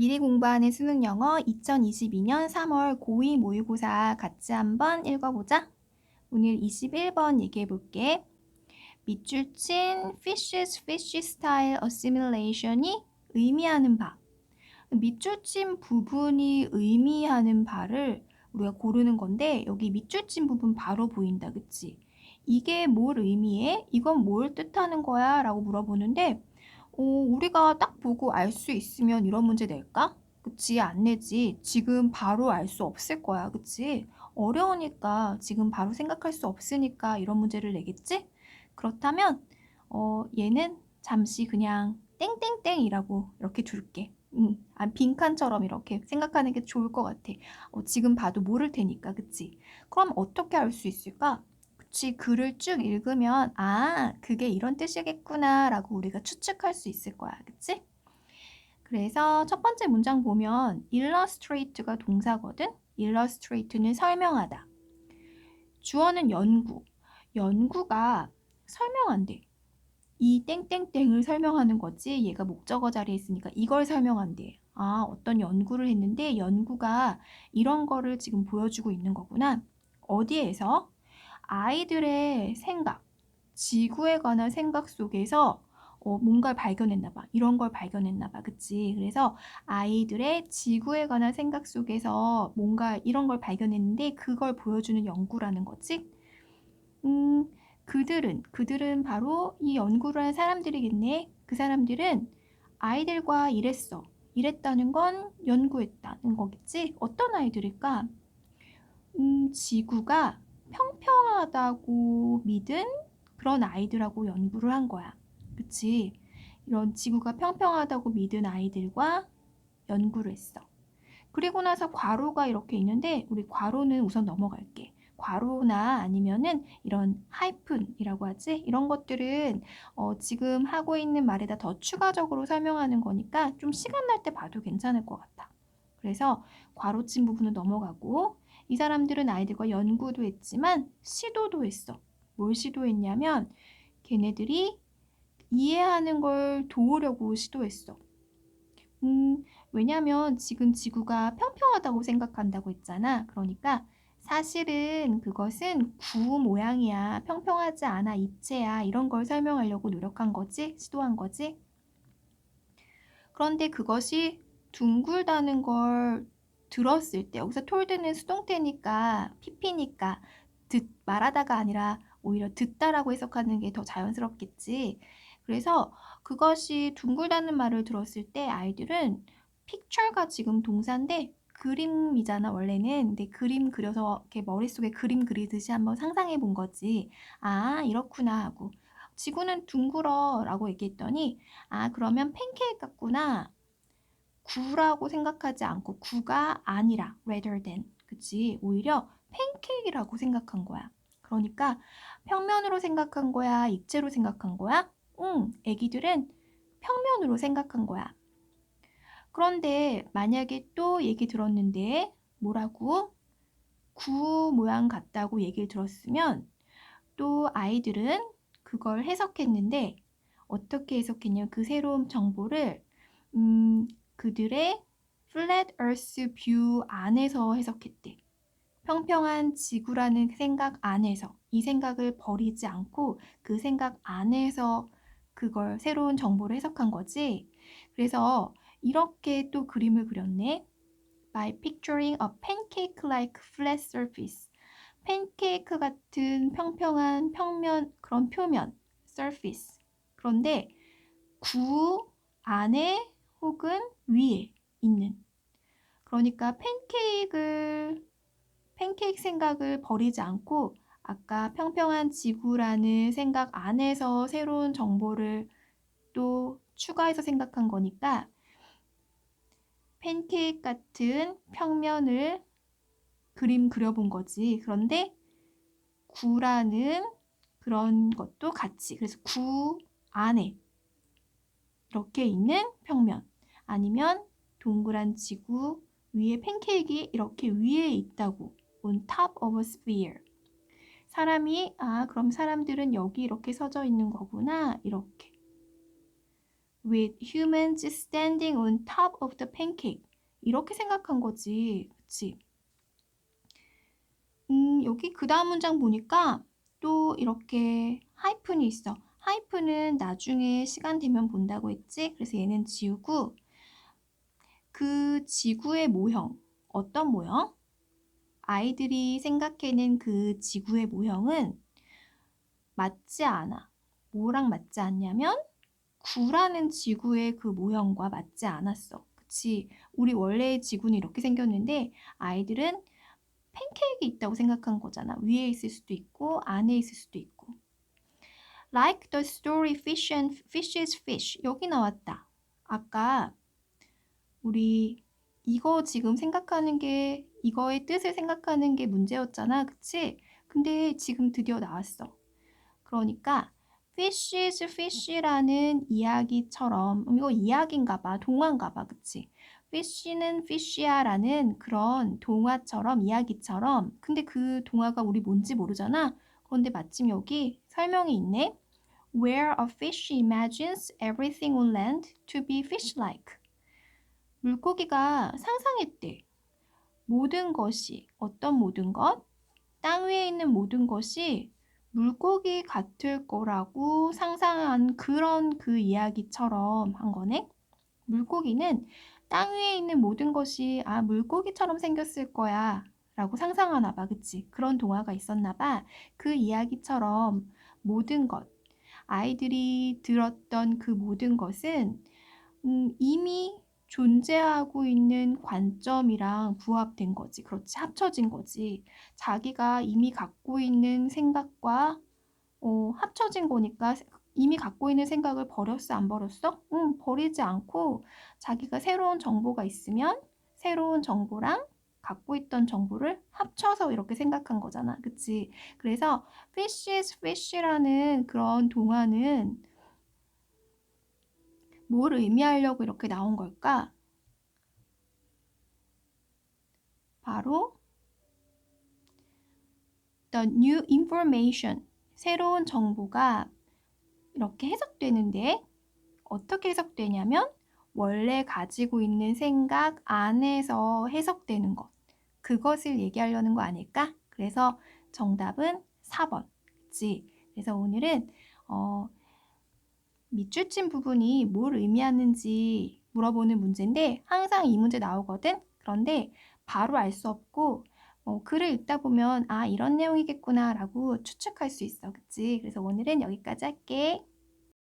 미리 공부하는 수능 영어 2022년 3월 고2 모의고사 같이 한번 읽어보자. 오늘 21번 얘기해 볼게. 밑줄 친 fishes fish style assimilation이 의미하는 바. 밑줄 친 부분이 의미하는 바를 우리가 고르는 건데 여기 밑줄 친 부분 바로 보인다. 그치? 이게 뭘 의미해? 이건 뭘 뜻하는 거야? 라고 물어보는데 어, 우리가 딱 보고 알 수 있으면 이런 문제 낼까? 그치, 안 내지. 지금 바로 알 수 없을 거야. 그치? 어려우니까 지금 바로 생각할 수 없으니까 이런 문제를 내겠지? 그렇다면, 어, 얘는 잠시 그냥 땡땡땡이라고 이렇게 줄게. 음, 아, 빈칸처럼 이렇게 생각하는 게 좋을 것 같아. 어, 지금 봐도 모를 테니까, 그치? 그럼 어떻게 알 수 있을까? 그치, 글을 쭉 읽으면, 아, 그게 이런 뜻이겠구나, 라고 우리가 추측할 수 있을 거야. 그치? 그래서 첫 번째 문장 보면, illustrate가 동사거든? illustrate는 설명하다. 주어는 연구. 연구가 설명한대. 이 땡땡땡을 설명하는 거지. 얘가 목적어 자리에 있으니까 이걸 설명한대. 아, 어떤 연구를 했는데 연구가 이런 거를 지금 보여주고 있는 거구나. 어디에서? 아이들의 생각, 지구에 관한 생각 속에서 어, 뭔가를 발견했나 봐. 이런 걸 발견했나 봐. 그치? 그래서 아이들의 지구에 관한 생각 속에서 뭔가 이런 걸 발견했는데 그걸 보여주는 연구라는 거지. 음, 그들은, 그들은 바로 이 연구를 한 사람들이겠네. 그 사람들은 아이들과 일했어. 일했다는 건 연구했다는 거겠지? 어떤 아이들일까? 음, 지구가 평평하다고 믿은 그런 아이들하고 연구를 한 거야. 그치? 이런 지구가 평평하다고 믿은 아이들과 연구를 했어. 그리고 나서 괄호가 이렇게 있는데 우리 괄호는 우선 넘어갈게. 괄호나 아니면은 이런 하이픈이라고 하지? 이런 것들은 어, 지금 하고 있는 말에다 더 추가적으로 설명하는 거니까 좀 시간 날 때 봐도 괜찮을 것 같아. 그래서 괄호친 부분은 넘어가고 이 사람들은 아이들과 연구도 했지만 시도도 했어. 뭘 시도했냐면 걔네들이 이해하는 걸 도우려고 시도했어. 음, 왜냐면 지금 지구가 평평하다고 생각한다고 했잖아. 그러니까 사실은 그것은 구 모양이야. 평평하지 않아. 입체야. 이런 걸 설명하려고 노력한 거지. 시도한 거지. 그런데 그것이 둥글다는 걸 들었을 때 여기서 톨드는 수동태니까 PP니까 듣 말하다가 아니라 오히려 듣다라고 해석하는 게 더 자연스럽겠지. 그래서 그것이 둥글다는 말을 들었을 때 아이들은 픽처가 지금 동사인데 그림이잖아 원래는. 근데 그림 그려서 이렇게 머릿속에 그림 그리듯이 한번 상상해 본 거지. 아 이렇구나 하고. 지구는 둥글어 라고 얘기했더니 아 그러면 팬케이크 같구나 구라고 생각하지 않고 구가 아니라 rather than. 그치? 오히려 팬케이크라고 생각한 거야. 그러니까 평면으로 생각한 거야 입체로 생각한 거야? 응. 애기들은 평면으로 생각한 거야. 그런데 만약에 또 얘기 들었는데 뭐라고? 구 모양 같다고 얘기를 들었으면 또 아이들은 그걸 해석했는데 어떻게 해석했냐면 그 새로운 정보를 음, 그들의 flat earth view 안에서 해석했대. 평평한 지구라는 생각 안에서 이 생각을 버리지 않고 그 생각 안에서 그걸 새로운 정보를 해석한 거지. 그래서 이렇게 또 그림을 그렸네. By picturing a pancake-like flat surface. 팬케이크 같은 평평한 평면 그런 표면 surface. 그런데 구 안에 혹은 위에 있는. 그러니까 팬케이크를 팬케이크 생각을 버리지 않고 아까 평평한 지구라는 생각 안에서 새로운 정보를 또 추가해서 생각한 거니까 팬케이크 같은 평면을 그림 그려본 거지. 그런데 구라는 그런 것도 같이. 그래서 구 안에 이렇게 있는 평면. 아니면 동그란 지구 위에 팬케이크 이렇게 위에 있다고 on top of a sphere 사람이 아 그럼 사람들은 여기 이렇게 서져 있는 거구나 이렇게 with humans standing on top of the pancake. 이렇게 생각한 거지. 그치? 음, 여기 그 다음 문장 보니까 또 이렇게 하이픈이 있어. 하이픈은 나중에 시간 되면 본다고 했지? 그래서 얘는 지우고 그 지구의 모형, 어떤 모형? 아이들이 생각해낸 그 지구의 모형은 맞지 않아. 뭐랑 맞지 않냐면 구라는 지구의 그 모형과 맞지 않았어. 그치? 우리 원래의 지구는 이렇게 생겼는데 아이들은 팬케이크 있다고 생각한 거잖아. 위에 있을 수도 있고 안에 있을 수도 있고. Like the story fish and fish is fish. 여기 나왔다. 아까 우리 이거 지금 생각하는 게 이거의 뜻을 생각하는 게 문제였잖아. 그치? 근데 지금 드디어 나왔어. 그러니까 fish is fish라는 이야기처럼 이거 이야기인가 봐. 동화인가 봐. 그치? fish는 fish야라는 그런 동화처럼 이야기처럼 근데 그 동화가 우리 뭔지 모르잖아. 그런데 마침 여기 설명이 있네. Where a fish imagines everything on land to be fish-like. 물고기가 상상했대. 모든 것이 어떤 모든 것? 땅 위에 있는 모든 것이 물고기 같을 거라고 상상한 그런 그 이야기처럼 한 거네. 물고기는 땅 위에 있는 모든 것이 아 물고기처럼 생겼을 거야 라고 상상하나 봐 그치 그런 동화가 있었나 봐그 이야기처럼 모든 것 아이들이 들었던 그 모든 것은 음, 이미 존재하고 있는 관점이랑 부합된 거지. 그렇지. 합쳐진 거지. 자기가 이미 갖고 있는 생각과 어, 합쳐진 거니까 이미 갖고 있는 생각을 버렸어? 안 버렸어? 응, 버리지 않고 자기가 새로운 정보가 있으면 새로운 정보랑 갖고 있던 정보를 합쳐서 이렇게 생각한 거잖아. 그치? 그래서 fish is fish라는 그런 동화는 뭘 의미하려고 이렇게 나온 걸까? 바로 the new information, 새로운 정보가 이렇게 해석되는데 어떻게 해석되냐면 원래 가지고 있는 생각 안에서 해석되는 것. 그것을 얘기하려는 거 아닐까? 그래서 정답은 4번. 그치? 그래서 오늘은 어, 밑줄 친 부분이 뭘 의미하는지 물어보는 문제인데 항상 이 문제 나오거든. 그런데 바로 알 수 없고 어, 글을 읽다 보면 아 이런 내용이겠구나 라고 추측할 수 있어. 그치? 그래서 오늘은 여기까지 할게.